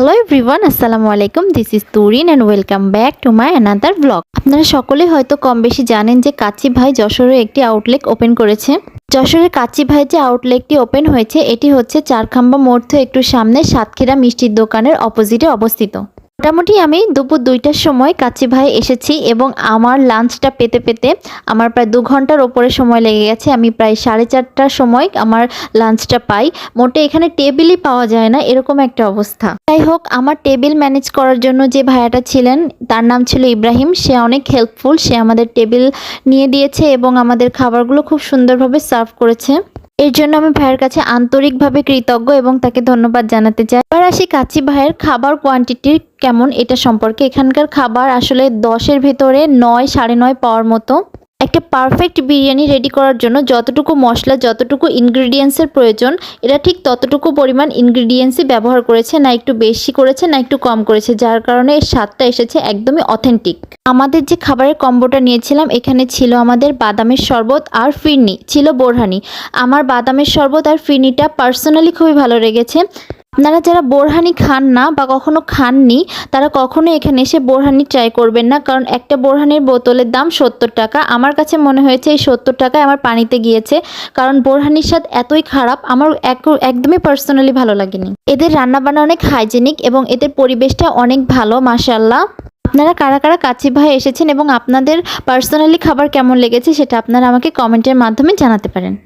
Hello everyone আসসালামু আলাইকুম this is Turin and welcome back to my another vlog আপনারা সকলে হয়তো কম বেশি জানেন যে কাচি ভাই যশোরে একটি আউটলেট ওপেন করেছে। যশোরের কাচি ভাই যে আউটলেটটি ওপেন হয়েছে, এটি হচ্ছে চারখাম্বা মোড় থেকে একটু সামনে সাতক্ষীরা মিষ্টির দোকানের অপোজিটে অবস্থিত। মোটামুটি আমি দুপুর দুইটার সময় কাচি ভাই এসেছি এবং আমার লাঞ্চটা পেতে পেতে আমার প্রায় দু ঘণ্টার ওপরে সময় লেগে গেছে। আমি প্রায় সাড়ে চারটার সময় আমার লাঞ্চটা পাই। মোটে এখানে টেবিলই পাওয়া যায় না, এরকম একটা অবস্থা। যাই হোক, আমার টেবিল ম্যানেজ করার জন্য যে ভাইয়াটা ছিলেন, তার নাম ছিল ইব্রাহিম। সে অনেক হেল্পফুল সে আমাদের টেবিল নিয়ে দিয়েছে এবং আমাদের খাবারগুলো খুব সুন্দরভাবে সার্ভ করেছে। এর জন্য আমি ভাইয়ের কাছে আন্তরিকভাবে কৃতজ্ঞ এবং তাকে ধন্যবাদ জানাতে চাই। এবার আসি কাচি ভাইয়ের খাবার কোয়ান্টিটি কেমন? এটা সম্পর্কে এখানকার খাবার আসলে দশের ভেতরে নয়, সাড়ে নয় পাওয়ার মতো। একটা পারফেক্ট বিরিয়ানি রেডি করার জন্য যতটুকু মশলা, যতটুকু ইনগ্রিডিয়েন্টসের প্রয়োজন, এরা ঠিক ততটুকু পরিমাণ ইনগ্রিডিয়েন্টসই ব্যবহার করেছে, না একটু বেশি করেছে, না একটু কম করেছে, যার কারণে এর স্বাদটা এসেছে একদমই অথেন্টিক আমাদের যে খাবারের কম্বোটা নিয়েছিলাম, এখানে ছিল আমাদের বাদামের শরবত আর ফিরনি, ছিল বোরহানি। আমার বাদামের শরবত আর ফিরনিটা পার্সোনালি খুবই ভালো লেগেছে। আপনারা যারা বোরহানি খান না বা কখনো খাননি, তারা কখনো এখানে এসে বোরহানি ট্রাই করবেন না। কারণ একটা বোরহানির বোতলের দাম সত্তর টাকা। আমার কাছে মনে হয়েছে এই সত্তর টাকায় আমার পানিতে গিয়েছে। কারণ বোরহানির স্বাদ এতই খারাপ, আমার এক- একদমই পার্সোনালি ভালো লাগেনি। এদের রান্নাবান্না অনেক হাইজেনিক এবং এদের পরিবেশটা অনেক ভালো মাশাল্লাহ আপনারা কারা কারা কাছি ভাই এসেছেন এবং আপনাদের পার্সোনালি খাবার কেমন লেগেছে, সেটা আপনারা আমাকে কমেন্টের মাধ্যমে জানাতে পারেন।